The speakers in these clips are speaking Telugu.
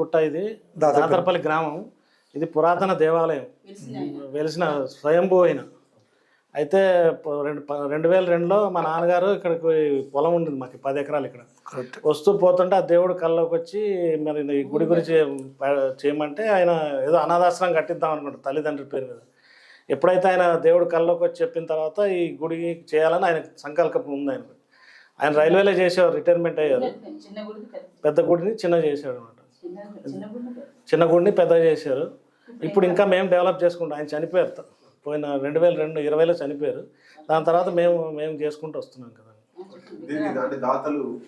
గుట్ట ఇది. దాతరపల్లి గ్రామం. ఇది పురాతన దేవాలయం. వెలిసిన స్వయంభూ అయిన. అయితే రెండు రెండు వేల రెండులో మా నాన్నగారు ఇక్కడికి పొలం ఉండింది మాకు పది ఎకరాలు ఇక్కడ. వస్తూ పోతుంటే ఆ దేవుడు కల్లోకి వచ్చి మరి ఈ గుడి గురించి చేయమంటే ఆయన ఏదో అనాథాశ్రమం కట్టిద్దాం అనుకుంటారు తల్లిదండ్రుల పేరు మీద. ఎప్పుడైతే ఆయన దేవుడు కల్లోకి వచ్చి చెప్పిన తర్వాత ఈ గుడి చేయాలని ఆయన సంకల్పం ఉంది ఆయన ఆయన రైల్వేలో చేసేవారు రిటైర్మెంట్ అయ్యారు. పెద్ద పెద్ద గుడిని చిన్న చేశాడు అనమాట చిన్న గుడిని పెద్ద. చేశారు. ఇప్పుడు ఇంకా మేము డెవలప్ చేసుకుంటాం. ఆయన చనిపోయారు. పోయిన రెండు వేల రెండు ఇరవైలో చనిపోయారు. దాని తర్వాత మేము మేము చేసుకుంటూ వస్తున్నాం కదా. దాతలు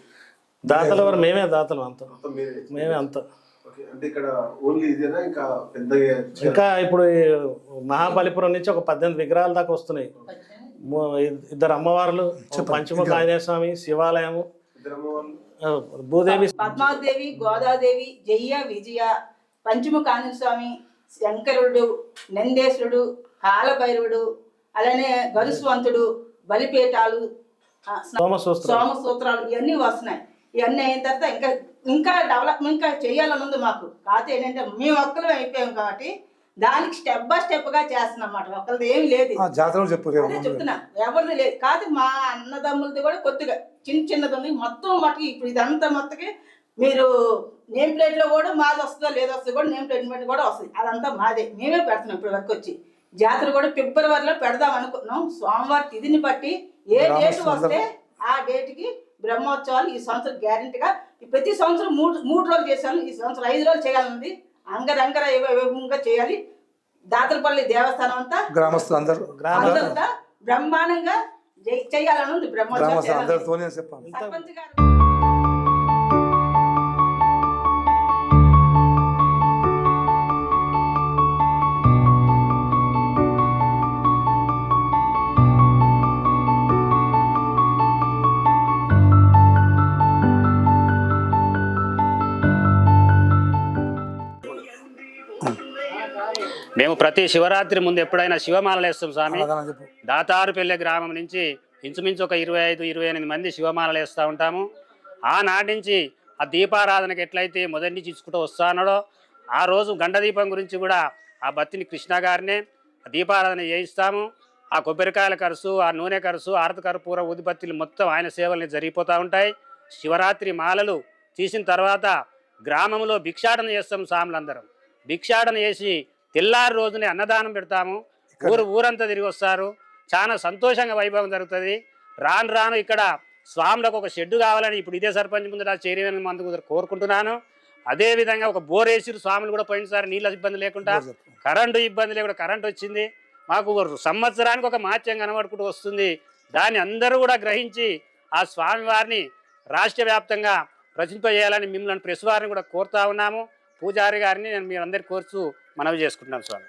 దాతలు ఎవరు? మేమే దాతలు అంత. మేమే అంత. ఓకే అంటే ఇక్కడ ఓన్లీ ఇదేనా? ఇంకా ఇప్పుడు ఈ మహాబలిపురం నుంచి ఒక పద్దెనిమిది విగ్రహాల దాకా వస్తున్నాయి. ఇద్దరు అమ్మవార్లు పంచముఖ ఆంజనేయ స్వామి శివాలయము భూదేవి పద్మాదేవి గోదాదేవి జయ్య విజయ పంచముఖ స్వామి శంకరుడు నందేశ్వరుడు కాలభైరవుడు అలానే గరుస్వంతుడు బలిపీఠాలు ఆ, స్న- సోమసూత్రం సోమ సూత్రాలు ఇవన్నీ వస్తున్నాయి. ఇవన్నీ అయిన తర్వాత ఇంకా ఇంకా డెవలప్మెంట్ ఇంకా చేయాలని ఉంది మాకు. కాకపోతే ఏంటంటే మేము ఒక్కరు అయిపోయాం కాబట్టి దానికి స్టెప్ బై స్టెప్గా చేస్తున్నాం అన్నమాట ఒక్కరిది ఏమి లేదు. చెప్పు అదే చెప్తున్నా. ఎవరిది లేదు. కాదు మా అన్నదమ్ములది కూడా కొద్దిగా చిన్న చిన్నది ఉంది. మొత్తం మటుకు ఇప్పుడు ఇదంతా మొత్తకి మీరు నేమ్ ప్లేట్లో కూడా మాది వస్తుందో లేదో వస్తుందో కూడా నేమ్ ప్లేట్ బట్టి కూడా వస్తుంది. అదంతా మాదే. మేమే పెడుతున్నాం ఇప్పుడు వరకు వచ్చి. జాతర కూడా ఫిబ్రవరిలో పెడదాం అనుకున్నాం. సోమవారం తిథిని బట్టి ఏ డేట్ వస్తే ఆ డేట్కి బ్రహ్మోత్సవాలు ఈ సంవత్సరం గ్యారెంటీగా ప్రతి సంవత్సరం మూడు మూడు రోజులు చేశాను. ఈ సంవత్సరం ఐదు రోజులు చేయాలనుంది. అంగరంగర వైభవంగా చేయాలి. దాతరపల్లి దేవస్థానం అంతా గ్రామస్తులు అందరూ. గ్రామ అందరితో బ్రహ్మాండంగా జై- చేయాలని ఉంది. బ్రహ్మోత్సవం చెప్పాను మేము ప్రతి శివరాత్రి ముందు ఎప్పుడైనా శివమాలలు వేస్తాం స్వామి. దాతారుపల్లె గ్రామం నుంచి ఇంచుమించు ఒక ఇరవై ఐదు ఇరవై ఎనిమిది మంది శివమాలలు వేస్తూ ఉంటాము. ఆనాటి నుంచి ఆ దీపారాధనకి ఎట్లయితే మొదటి నుంచి ఇచ్చుకుంటూ వస్తానో ఆ రోజు గండ దీపం గురించి కూడా ఆ బత్తిని కృష్ణ గారినే దీపారాధన చేయిస్తాము. ఆ కొబ్బరికాయల ఖర్చు ఆ నూనె ఖర్చు ఆరత కర్పూర ఉదిబత్తిలు మొత్తం ఆయన సేవల్ని జరిగిపోతూ ఉంటాయి. శివరాత్రి మాలలు తీసిన తర్వాత గ్రామంలో భిక్షాటన చేస్తాం సాములందరం భిక్షాటన చేసి తెల్లారి రోజునే అన్నదానం పెడతాము. ఊరు ఊరంతా తిరిగి వస్తారు. చాలా సంతోషంగా వైభవం జరుగుతుంది. రాను రాను ఇక్కడ స్వాములకు ఒక షెడ్డు కావాలని ఇప్పుడు ఇదే సర్పంచ్ ముందు చైర్మన్ మందుకు కోరుకుంటున్నాను. అదే విధంగా ఒక బోర్ వేసిరు స్వాములు కూడా పోయినసారి నీళ్ళ ఇబ్బంది లేకుండా. కరెంటు ఇబ్బంది లేకుండా కరెంట్ వచ్చింది. మాకు సంవత్సరానికి ఒక మాత్యం కనబడుకుంటూ వస్తుంది. దాన్ని అందరూ కూడా గ్రహించి ఆ స్వామివారిని రాష్ట్ర వ్యాప్తంగా ప్రచురింపజేయాలని మిమ్మల్ని ప్రెస్ వారిని కూడా కోరుతా ఉన్నాము. పూజారి గారిని నేను మీరందరికీ కోరుతూ మనవి చేసుకుంటున్నాను స్వామి.